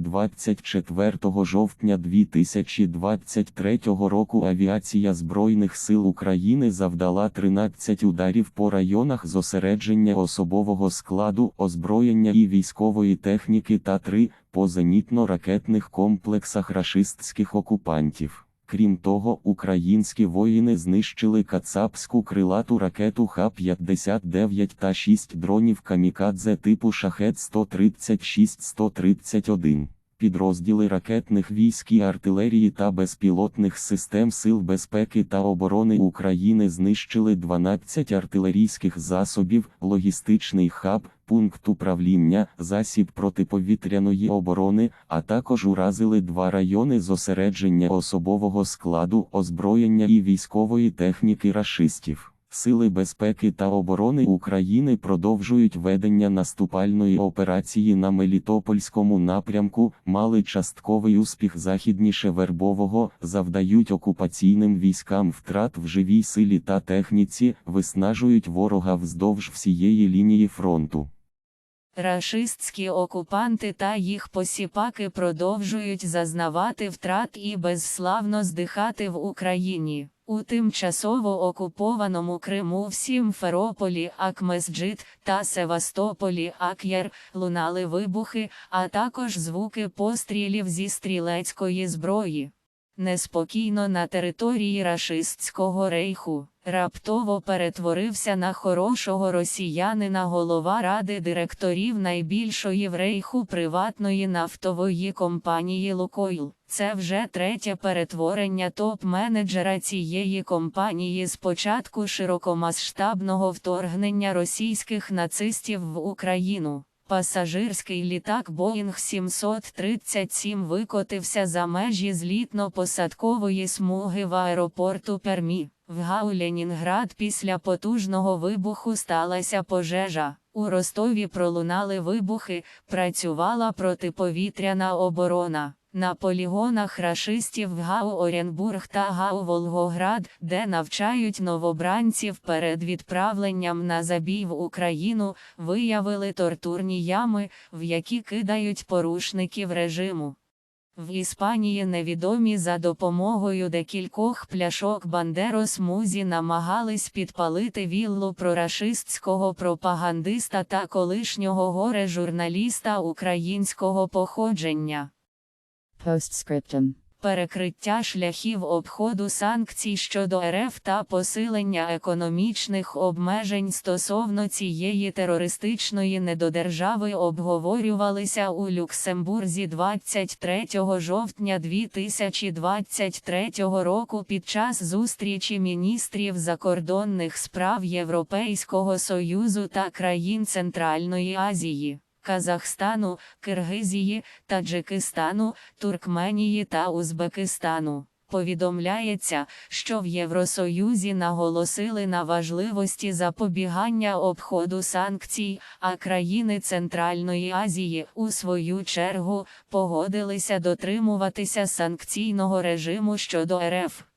24 жовтня 2023 року авіація Збройних сил України завдала 13 ударів по районах зосередження особового складу, озброєння і військової техніки та 3 по зенітно-ракетних комплексах рашистських окупантів. Крім того, українські воїни знищили кацапську крилату ракету Х-59 та 6 дронів камікадзе типу шахет 136-131. Підрозділи ракетних військ і артилерії та безпілотних систем Сил безпеки та оборони України знищили 12 артилерійських засобів, логістичний хаб, пункт управління, засіб протиповітряної оборони, а також уразили два райони зосередження особового складу, озброєння і військової техніки рашистів. Сили безпеки та оборони України продовжують ведення наступальної операції на Мелітопольському напрямку, мали частковий успіх західніше Вербового, завдають окупаційним військам втрат в живій силі та техніці, виснажують ворога вздовж всієї лінії фронту. Рашистські окупанти та їх посіпаки продовжують зазнавати втрат і безславно здихати в Україні. У тимчасово окупованому Криму в Сімферополі, Акмесджит та Севастополі Ак'єр лунали вибухи, а також звуки пострілів зі стрілецької зброї. Неспокійно на території рашистського рейху раптово перетворився на хорошого росіянина голова ради директорів найбільшої в рейху приватної нафтової компанії Лукойл. Це вже третє перетворення топ-менеджера цієї компанії з початку широкомасштабного вторгнення російських нацистів в Україну. Пасажирський літак Боїнг 737 викотився за межі злітно-посадкової смуги в аеропорту Пермі. В Гау Ленінград після потужного вибуху сталася пожежа. У Ростові пролунали вибухи, працювала протиповітряна оборона. На полігонах рашистів Гау Оренбург та Гау Волгоград, де навчають новобранців перед відправленням на забій в Україну, виявили тортурні ями, в які кидають порушників режиму. В Іспанії невідомі за допомогою декількох пляшок Бандерос Музі намагались підпалити віллу прорашистського пропагандиста та колишнього горе-журналіста українського походження. Postscriptum. Перекриття шляхів обходу санкцій щодо РФ та посилення економічних обмежень стосовно цієї терористичної недодержави обговорювалися у Люксембурзі 23 жовтня 2023 року під час зустрічі міністрів закордонних справ Європейського Союзу та країн Центральної Азії. Казахстану, Киргизії, Таджикистану, Туркменії та Узбекистану. Повідомляється, що в Євросоюзі наголосили на важливості запобігання обходу санкцій, а країни Центральної Азії, у свою чергу, погодилися дотримуватися санкційного режиму щодо РФ.